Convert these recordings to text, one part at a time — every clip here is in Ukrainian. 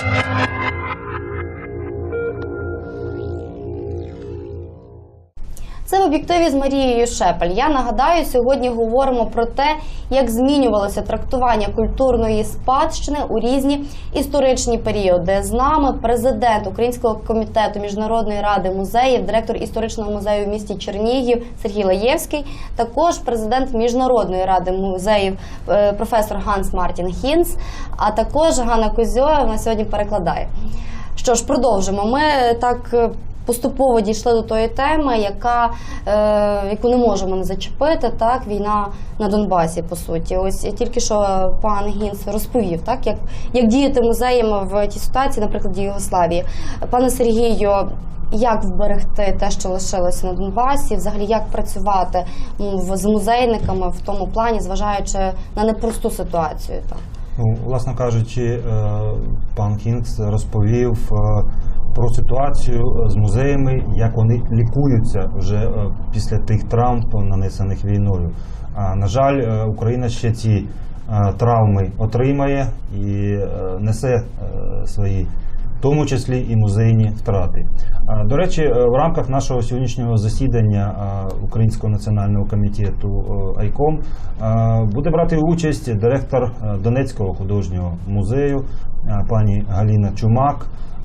Thank you. Це в об'єктиві з Марією Шепель. Я нагадаю, сьогодні говоримо про те, як змінювалося трактування культурної спадщини у різні історичні періоди. З нами президент Українського комітету міжнародної ради музеїв, директор історичного музею в місті Чернігів Сергій Лаєвський, також президент міжнародної ради музеїв е, професор Ганс Мартін Хінц, а також Ганна Козьоєва на сьогодні перекладає. Що ж, продовжимо. Ми так е, поступово дійшли до тої теми, яка, е, яку не можемо не зачепити, так, війна на Донбасі, по суті. Ось тільки що пан Гінц розповів, так, як, як діяти музеям в тій ситуації, наприклад, Югославії. Пане Сергію, як вберегти те, що лишилося на Донбасі, взагалі як працювати з музейниками в тому плані, зважаючи на непросту ситуацію? Так? Ну, власне кажучи, е, пан Кінгс розповів е, про ситуацію з музеями, як вони лікуються вже е, після тих травм, нанесених війною. А на жаль, е, Україна ще ці е, травми отримає і е, несе е, свої. В тому числі і музейні втрати. До речі, е, в рамках нашого сьогоднішнього засідання Українського національного комітету е, АЙКОМ е, буде брати участь директор е, Донецького художнього музею е, пані Галіна Чумак, е,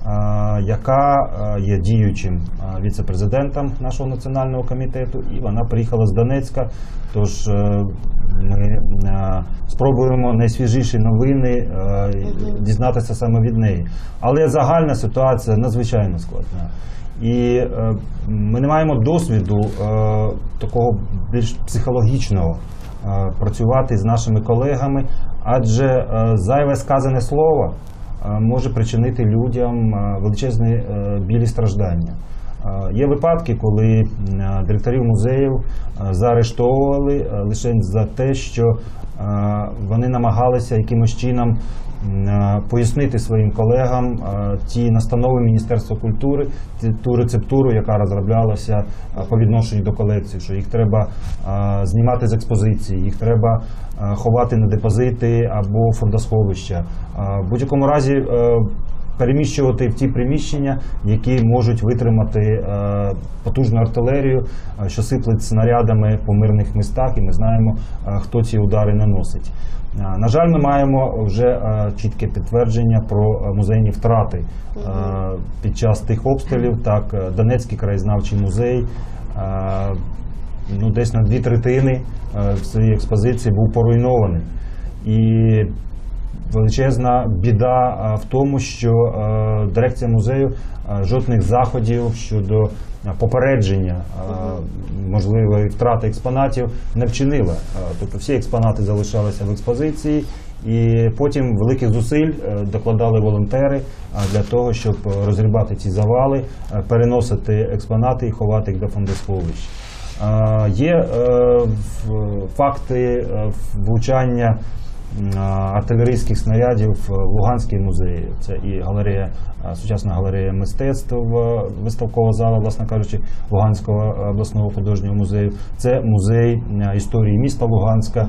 яка е, є діючим е, віце-президентом нашого національного комітету, і вона приїхала з Донецька. Тож е, ми спробуємо найсвіжіші новини дізнатися саме від неї. Але загальна ситуація надзвичайно складна. І ми не маємо досвіду такого більш психологічного працювати з нашими колегами, адже зайве сказане слово може причинити людям е, величезні е, білі страждання. Е, Є випадки, коли е, директорів музеїв е, заарештовували е, лише за те, що е, вони намагалися якимось чином е, пояснити своїм колегам е, ті настанови Міністерства культури, ту рецептуру, яка розроблялася е, по відношенню до колекції, що їх треба знімати з експозиції, їх треба ховати на депозити або фондосховища. В будь-якому разі. Переміщувати в ті приміщення, які можуть витримати е, потужну артилерію, е, що сиплить снарядами по мирних містах, і ми знаємо, е, хто ці удари наносить. Е, На жаль, ми маємо вже е, чітке підтвердження про е, музейні втрати е, під час тих обстрілів. Так, е, Донецький краєзнавчий музей. е, Ну, десь на дві третини е, в експозиції був поруйнований. І величезна біда в тому, що е, дирекція музею е, жодних заходів щодо е, попередження е, можливої втрати експонатів не вчинила. Е, Тобто всі експонати залишалися в експозиції. І потім великих зусиль е, докладали волонтери для того, щоб е, розрібати ці завали, е, переносити експонати і ховати їх до фондосховищ. Е, Є е, факти е, влучання артилерійських снарядів в Луганській музеї. Це і галерея, сучасна галерея мистецтв, виставкова зала, власне кажучи, Луганського обласного художнього музею. Це музей історії міста Луганська.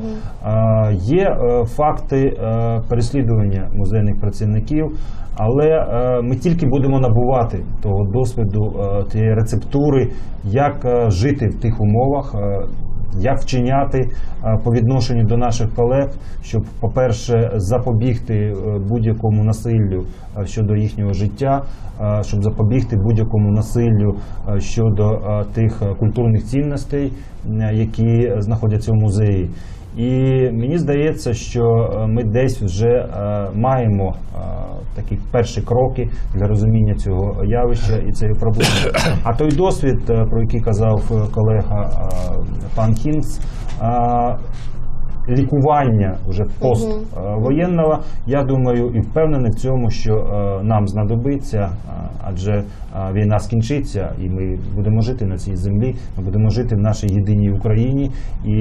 Є е, факти е, переслідування музейних працівників. Але е, ми тільки будемо набувати того досвіду, тієї рецептури, як жити в тих умовах, як вчиняти е, по відношенню до наших колег, щоб, по-перше, запобігти е, будь-якому насиллю е, щодо їхнього життя, щоб запобігти будь-якому насиллю щодо тих культурних цінностей, які знаходяться в музеї. І мені здається, що е, ми десь вже е, маємо е, такі перші кроки для розуміння цього явища і цієї проблеми. А той досвід, про який казав колега пан Кінц, е, лікування вже поствоєнного, я думаю, і впевнений в цьому, що е, нам знадобиться, е, адже е, війна скінчиться, і ми будемо жити на цій землі, ми будемо жити в нашій єдиній Україні, і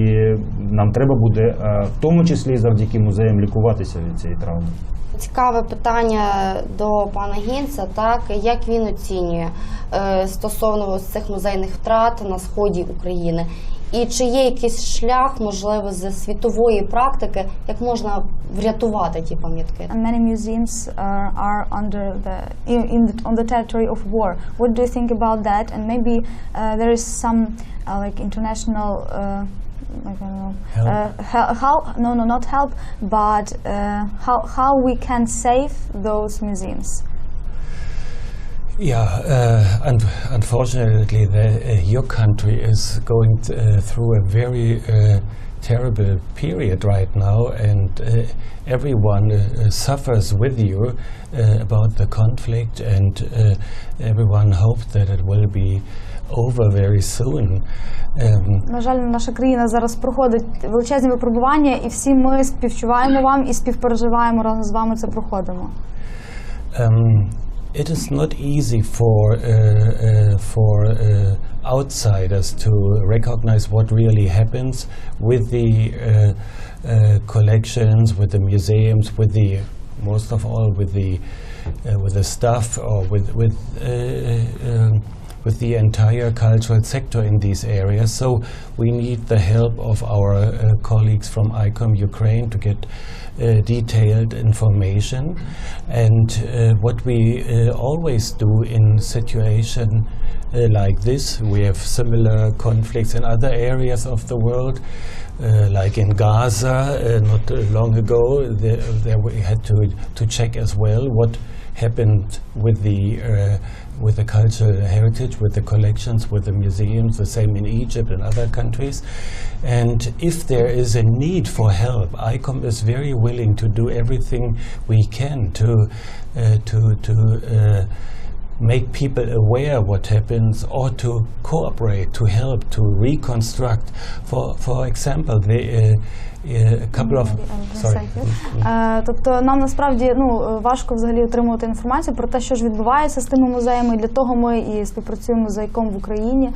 нам треба буде, в тому числі завдяки музеям, лікуватися від цієї травми. Цікаве питання до пана Гінца, так? Як він оцінює стосовно цих музейних втрат на сході України, І чи є якийсь шлях, можливо, з світової практики, як можна врятувати ті пам'ятки? And many museums uh, are under the in, in the, on the territory of war. What do you think about that? And maybe uh, there is some uh, like international. Uh, like, I don't know. Help? Uh, hel- how? No, no, not help. But uh, how how we can save those museums? Yeah, uh, un- unfortunately, the, uh, your country is going uh, through a very uh, terrible period right now, and uh, everyone uh, suffers with you uh, about the conflict, and uh, everyone hopes that it will be over very soon. Um, На жаль, наша країна зараз проходить величезні випробування, і всі ми співчуваємо вам і співпереживаємо разом з вами це проходимо. Um, it is not easy for uh, uh, for uh, outsiders to recognize what really happens with the collections, with the museums, with the most of all with the with the staff or with with. Um, with the entire cultural sector in these areas. So we need the help of our uh, colleagues from ICOM Ukraine to get uh, detailed information. And uh, what we uh, always do in situation uh, like this, we have similar conflicts in other areas of the world. Uh, like in Gaza, uh, not uh, long ago, there, there we had to, to check as well what happened with the with the cultural heritage, with the collections, with the museums. The same in Egypt and other countries. And if there is a need for help, ICOM is very willing to do everything we can to uh, to to. Make people aware what happens or to cooperate to help to reconstruct for for example the uh, uh, a couple of sorry Е, Тобто нам насправді ну е, важко взагалі отримувати інформацію про те, що ж відбувається з тими музеями. І Для того ми і співпрацюємо з АЙКом в Україні,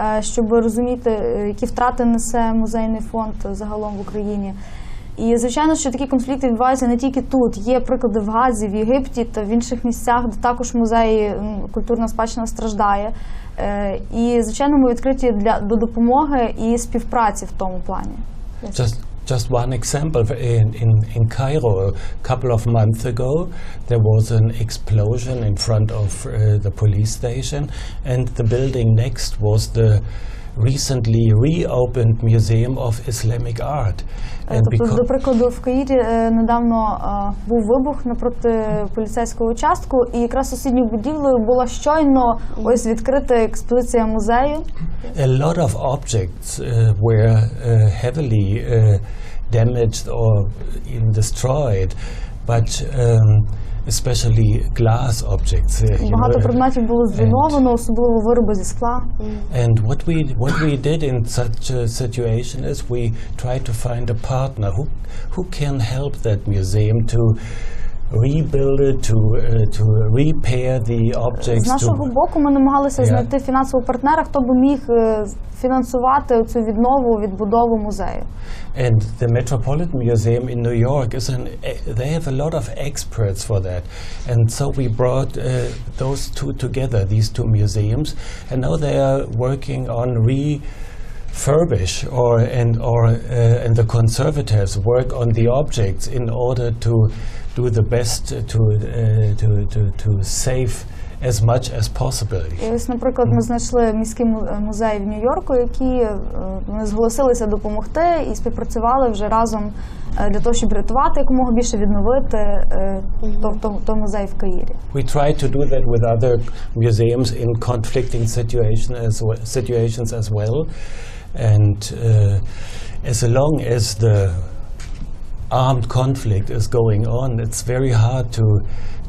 е, щоб розуміти, які втрати несе музейний фонд загалом в Україні. І звичайно, що такі конфлікти відбуваються не тільки тут. Є приклади в Газі, в Єгипті та в інших місцях, де також музеї культурна спадщина страждає. Е, І звичайно, ми відкриті для до допомоги і співпраці в тому плані. Just just one example in, in in Cairo a couple of months ago there was an explosion in front of uh, the police station and the building next was the recently reopened Museum of Islamic Art Е, Тобто, до прикладу, в Каїрі е, недавно е, був вибух напроти поліцейського участку, і якраз сусідньою будівлею була щойно ось відкрита експозиція музею. a lot of objects uh, were uh, heavily uh, damaged or destroyed, but um, especially glass objects. uh, you Багато know, предметів було зруйновано, особливо вироби зі скла. And what we what we did in such a situation is we tried to find a partner who who can help that museum to rebuild it, to uh, to repair the objects. З нашого to, боку ми намагалися Yeah. знайти фінансового партнера, хто би міг е, фінансувати цю віднову, відбудову музею. And the Metropolitan Museum in New York is an. They have a lot of experts for that, and so we brought uh, those two together, these two museums, and now they are working on refurbish or and or uh, and the conservators work on the objects in order to do the best to uh, to, to to save as much as possible. І ось, наприклад, ми знайшли міський му- е, музей в Нью-Йорку, які е, вони зголосилися допомогти і співпрацювали вже разом е, для того, щоб рятувати якомога більше відновити е, то, то, то музей в Каїрі. We try to do that with other museums in conflicting situation as well, situations as well. And uh, as long as the armed conflict is going on, it's very hard to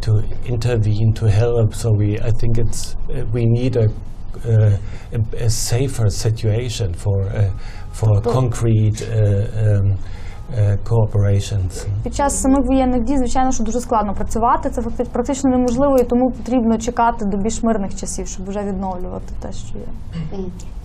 to intervene to help. So we, I think it's uh, we need a uh, a, a safer situation for uh, for concrete uh, um, cooperations. Під час самих воєнних дій, звичайно, що дуже складно працювати. Це практично неможливо, і тому потрібно чекати до більш мирних часів, щоб вже відновлювати те, що є.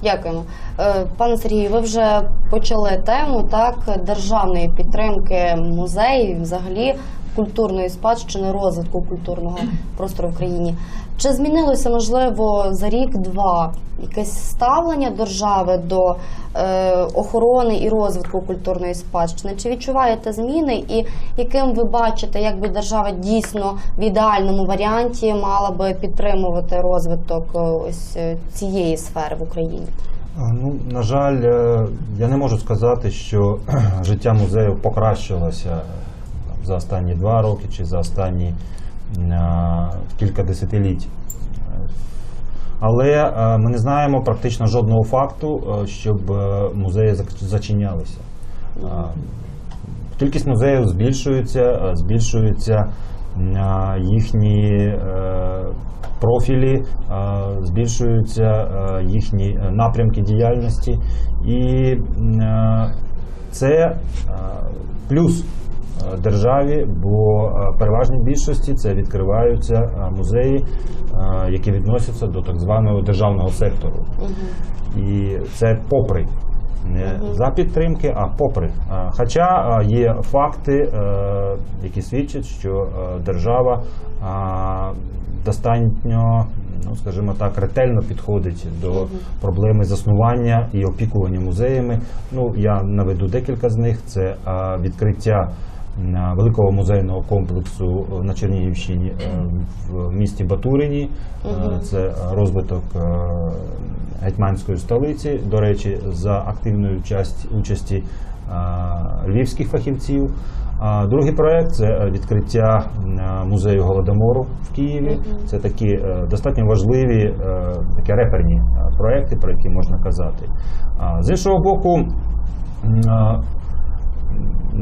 Дякуємо. Е, Пане Сергію, ви вже почали тему так державної підтримки музеїв, взагалі культурної спадщини, розвитку культурного простору в країні. Чи змінилося можливо за рік-два якесь ставлення держави до е, охорони і розвитку культурної спадщини? Чи відчуваєте зміни, і яким ви бачите, як би держава дійсно в ідеальному варіанті мала би підтримувати розвиток е, ось е, цієї сфери в Україні? Ну, на жаль, е, я не можу сказати, що життя музею покращилося за останні два роки чи за останні кілька десятиліть. Але е, ми не знаємо практично жодного факту, е, щоб е, музеї зачинялися. Кількість музеїв збільшується, збільшуються їхні профілі, збільшуються їхні напрямки діяльності, і це плюс державі, бо е, переважній більшості це відкриваються е, музеї, е, які відносяться до так званого державного сектору. І це попри. Не за підтримки, а попри. Е, Хоча е, є факти, е, які свідчать, що е, держава е, достатньо, ну скажімо так, ретельно підходить до проблеми заснування і опікування музеями. Ну я наведу декілька з них: це е, відкриття великого музейного комплексу е, на Чернігівщині е, в місті Батурині. Е, Це розвиток гетьманської столиці. До речі, за активної часті- участі львівських фахівців. Другий проект це відкриття музею голодомору в Києві. Це такі достатньо важливі, такі реперні проекти, про які можна казати. З іншого боку,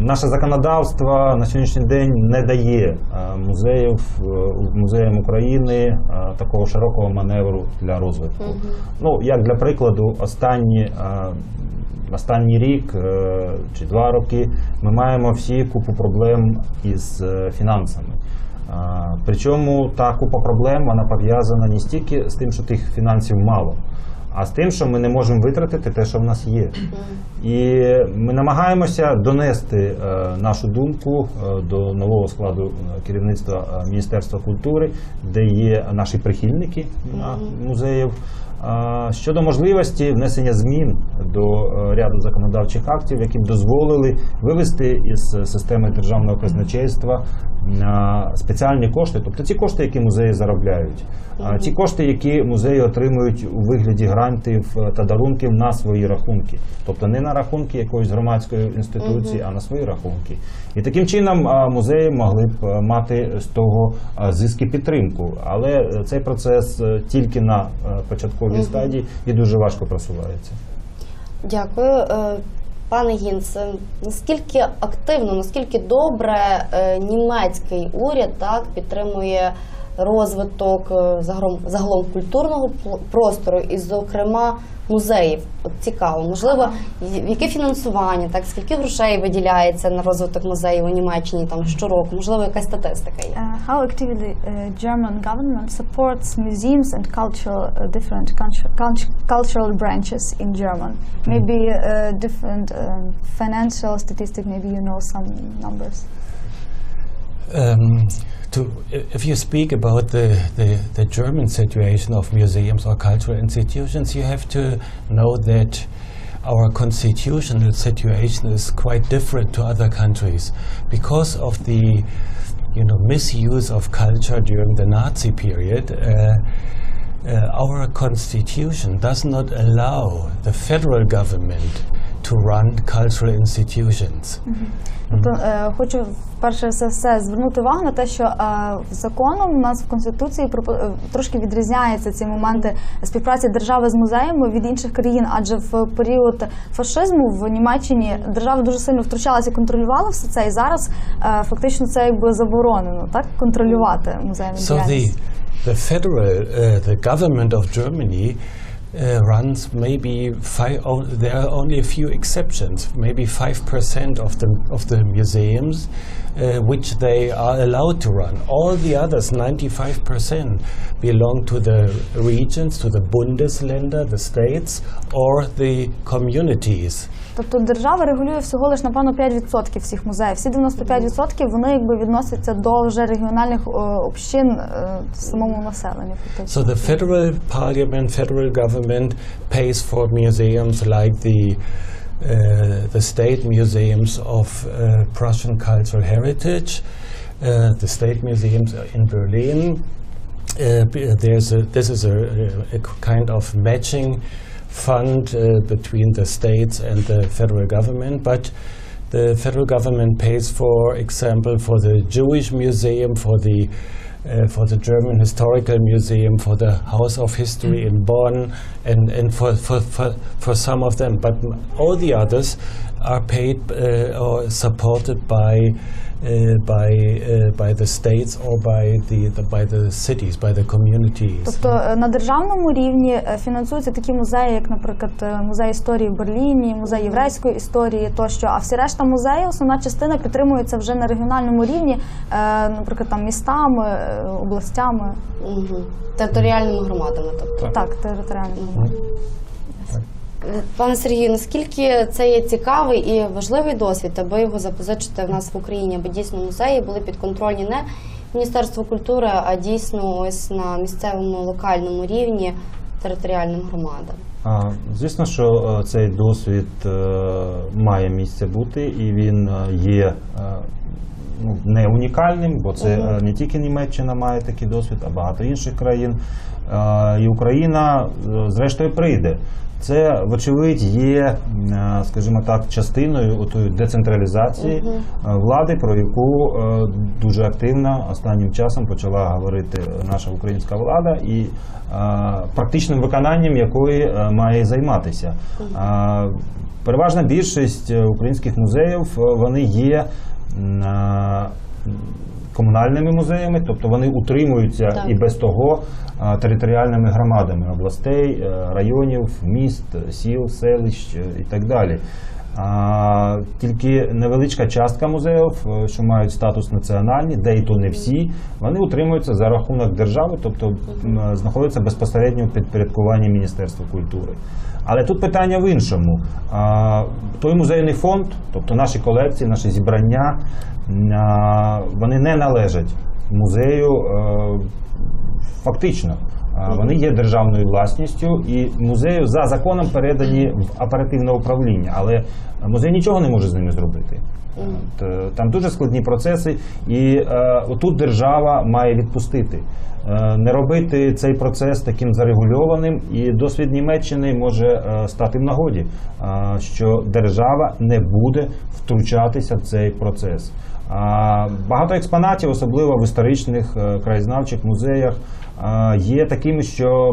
Наше законодавство на сьогоднішній день не дає е, музеїв, е, музеям України е, такого широкого маневру для розвитку. Ну, як для прикладу, останні, останній рік чи два роки ми маємо всі купу проблем із фінансами. Причому та купа проблем вона пов'язана не стільки з тим, що тих фінансів мало, а з тим, що ми не можемо витратити те, що в нас є. І ми намагаємося донести е, нашу думку е, до нового складу е, керівництва Міністерства культури, де є наші прихильники музеїв. Щодо можливості внесення змін до е, ряду законодавчих актів, які б дозволили вивести із системи державного казначейства спеціальні кошти, тобто ті кошти, які музеї заробляють, ті кошти, які музеї отримують у вигляді грантів е, та дарунків на свої рахунки, тобто не на рахунки якоїсь громадської інституції, а на свої рахунки. І таким чином музеї могли б е, мати з того а, зиск і підтримку. Але цей процес тільки на е, початковій стадії і дуже важко просувається. Дякую. Е, Пане Гінц, наскільки активно, наскільки добре е, німецький уряд так підтримує розвиток е, загалом, загалом культурного простору і, зокрема, музеїв? От цікаво, можливо, яке фінансування, так скільки грошей виділяється на розвиток музеїв у Німеччині там щороку? Можливо, якась статистика є? Uh, how actively uh, German government supports museums and cultural uh, different cultu- cult- cultural branches in German? Maybe uh, different um, financial statistic. Maybe you know some numbers. Um, to, if you speak about the, the, the German situation of museums or cultural institutions, you have to know that our constitutional situation is quite different to other countries because of the you know misuse of culture during the Nazi period. Uh, uh, our constitution does not allow the federal government to run cultural institutions. Тобто е, хочу перше все, все звернути увагу на те, що е, законом у нас в конституції пропо- е, трошки відрізняються ці моменти співпраці держави з музеями від інших країн, адже в період фашизму в Німеччині держава дуже сильно втручалася і контролювала все це, і зараз е, фактично це якби заборонено, так контролювати музейну So the, діяльність. the federal, uh, the government of Germany uh, runs maybe five. Oh, there are only a few exceptions. Maybe five percent of the of the museums, uh, which they are allowed to run. All the others, ninety-five percent, belong to the regions, to the Bundesländer, the states, or the communities Тобто держава регулює всього лише напевно 5% всіх музеїв. Всі 95% вони якби відносяться до вже регіональних е, общин е, самому населенню. So the federal parliament, federal government pays for museums like the uh, the state museums of uh, Prussian cultural heritage, uh, the state museums in Berlin. Uh, there's a, this is a, a kind of matching fund uh, between the states and the federal government, but the federal government pays, for example, for the Jewish Museum, for the uh, for the German Historical Museum, for the House of History in Bonn, and, and for, for, for, for some of them. But all the others are paid uh, or supported by by uh, by the states or by the, the by the cities, by the communities. Тобто е, на державному рівні е, фінансуються такі музеї, як, наприклад, е, музей історії в Берліні, музей єврейської історії тощо. А всі решта музеїв, основна частина підтримується вже на регіональному рівні, наприклад, там містами, областями, Угу. Територіальними громадами, тобто. так, територіальними. Пане Сергію, наскільки це є цікавий і важливий досвід, аби його запозичити в нас в Україні, аби дійсно музеї були підконтрольні не Міністерству культури, а дійсно ось на місцевому локальному рівні територіальним громадам. А, Звісно, що е, цей досвід е, має місце бути, і він е, є е, ну, не унікальним, бо це е, не тільки Німеччина має такий досвід, а багато інших країн. Е, І Україна, зрештою, прийде. Це, вочевидь, є, е, скажімо так, частиною отої децентралізації е, влади, про яку е, дуже активно останнім часом почала говорити наша українська влада, і практичним виконанням якої має займатися. Е, Переважна більшість українських музеїв вони є комунальними музеями, тобто вони утримуються Так. і без того територіальними громадами областей, е, районів, міст, сіл, селищ е, і так далі. А, тільки невеличка частка музеїв, е, що мають статус національний, де і то не всі, вони утримуються за рахунок держави, тобто знаходяться безпосередньо в підпорядкуванні Міністерства культури. Але тут питання в іншому. А, той музейний фонд, тобто наші колекції, наші зібрання, вони не належать музею е, фактично. Вони є державною власністю, і музею за законом передані в оперативне управління, але музей нічого не може з ними зробити. Е, Там дуже складні процеси, і е, отут держава має відпустити, не робити цей процес таким зарегульованим. І досвід Німеччини може стати в нагоді, що держава не буде втручатися в цей процес. Багато експонатів, особливо в історичних е, краєзнавчих музеях, є такими, що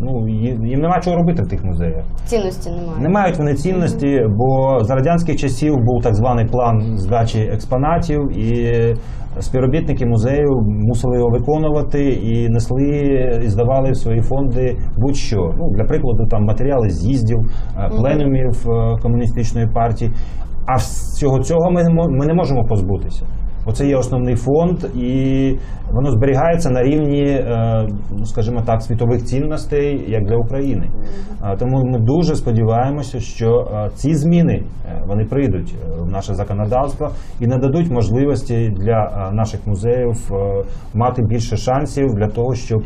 ну, їм їм нема чого робити в тих музеях. Цінності немає. Не мають вони цінності, бо за радянських часів був так званий план здачі експонатів, і співробітники музею мусили його виконувати і несли і здавали в свої фонди будь-що. Ну, для прикладу, там матеріали з'їздів, е, пленумів е, комуністичної партії. А всього цього ми ми не можемо позбутися. Оце є основний фонд, і воно зберігається на рівні, е, скажімо так, світових цінностей, як для України. Тому ми дуже сподіваємося, що е, ці зміни е, вони прийдуть в наше законодавство і нададуть можливості для наших музеїв мати більше шансів для того, щоб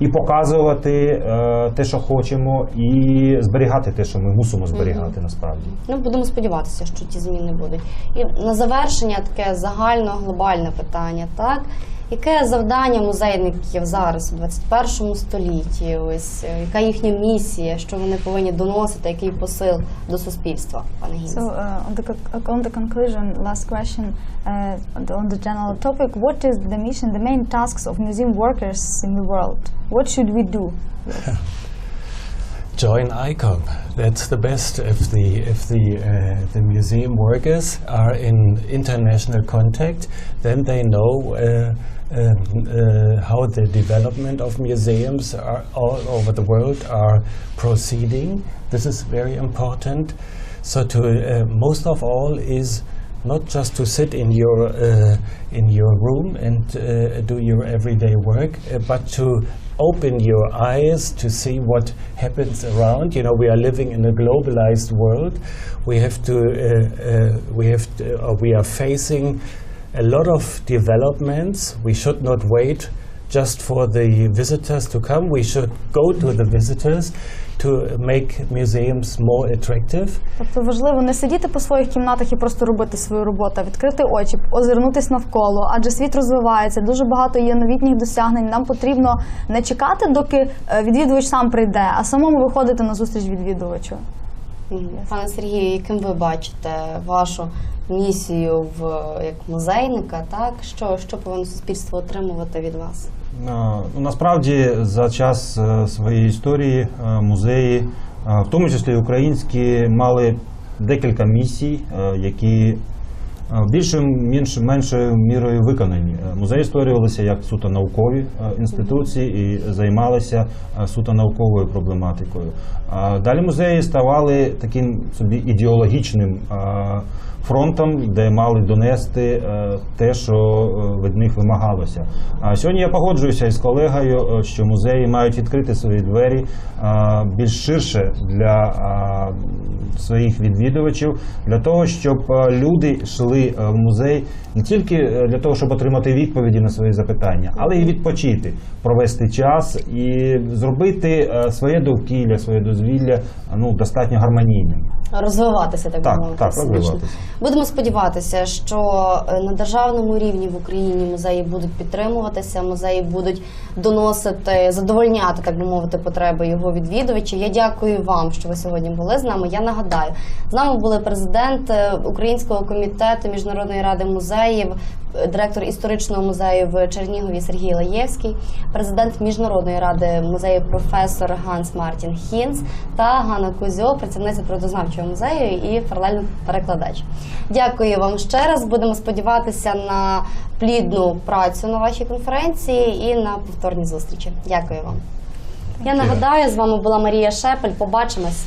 і показувати е, те, що хочемо, і зберігати те, що ми мусимо зберігати насправді. Ну, будемо сподіватися, що ті зміни будуть. І на завершення таке загально глобальне питання, так? Яке завдання музейників зараз у 21 столітті? Ось е, яка їхня місія, що вони повинні доносити, який посил до суспільства, пане Гінс? So uh, on the co- on the conclusion, last question uh, on the- on the general topic: What is the mission, the main tasks of museum workers in the world? What should we do? join ICOM. That's the best. If the if the uh, the museum workers are in international contact, then they know. Uh, um, uh, how the development of museums all over the world are proceeding. This is very important. So, to uh, most of all is not just to sit in your uh, in your room and uh, do your everyday work, uh, but to open your eyes to see what happens around. You know, we are living in a globalized world. We have to uh, uh, we have to, uh, we are facing a lot of developments. We should not wait just for the visitors to come. We should go to the visitors to make museums more attractive. Тобто важливо не сидіти по своїх кімнатах і просто робити свою роботу, а відкрити очі, озирнутись навколо, адже світ розвивається, дуже багато є новітніх досягнень. Нам потрібно не чекати, доки е, відвідувач сам прийде, а самому виходити на зустріч відвідувачу. Пане Сергію, яким ви бачите вашу місію в як музейника? Так що, що повинно суспільство отримувати від вас? Ну, насправді за час е, своєї історії е, музеї, е, в тому числі українські, мали декілька місій, які е, більшою-меншою мірою виконані. Е, Музеї створювалися як суто наукові е, інституції і займалися е, суто науковою проблематикою. Далі музеї ставали таким собі ідеологічним фронтом, де мали донести те, що від них вимагалося. А сьогодні я погоджуюся із колегою, що музеї мають відкрити свої двері більш ширше для своїх відвідувачів, для того, щоб люди йшли е, в музей не тільки е, для того, щоб отримати відповіді на свої запитання, але й відпочити, провести час і зробити е, своє довкілля, своє дозвілля ну, достатньо гармонійним. Розвиватися, так, Так, би мовити. так, розвиватися. Будемо сподіватися, що е, на державному рівні в Україні музеї будуть підтримуватися, музеї будуть доносити, задовольняти, так би мовити, потреби його відвідувачів. Я дякую вам, що ви сьогодні були з нами. Я нагадаю, з нами були президент е, Українського комітету міжнародної ради музеїв, е, директор історичного музею в Чернігові Сергій Лаєвський, президент міжнародної ради музею професор Ганс Мартін Хінц та Ганна Кузьо, працівниця природознавчого музею і паралельно перекладач. Дякую вам ще раз. Будемо сподіватися на плідну працю на вашій конференції і на повторні зустрічі. Дякую вам. Я нагадаю, з вами була Марія Шепель. Побачимось.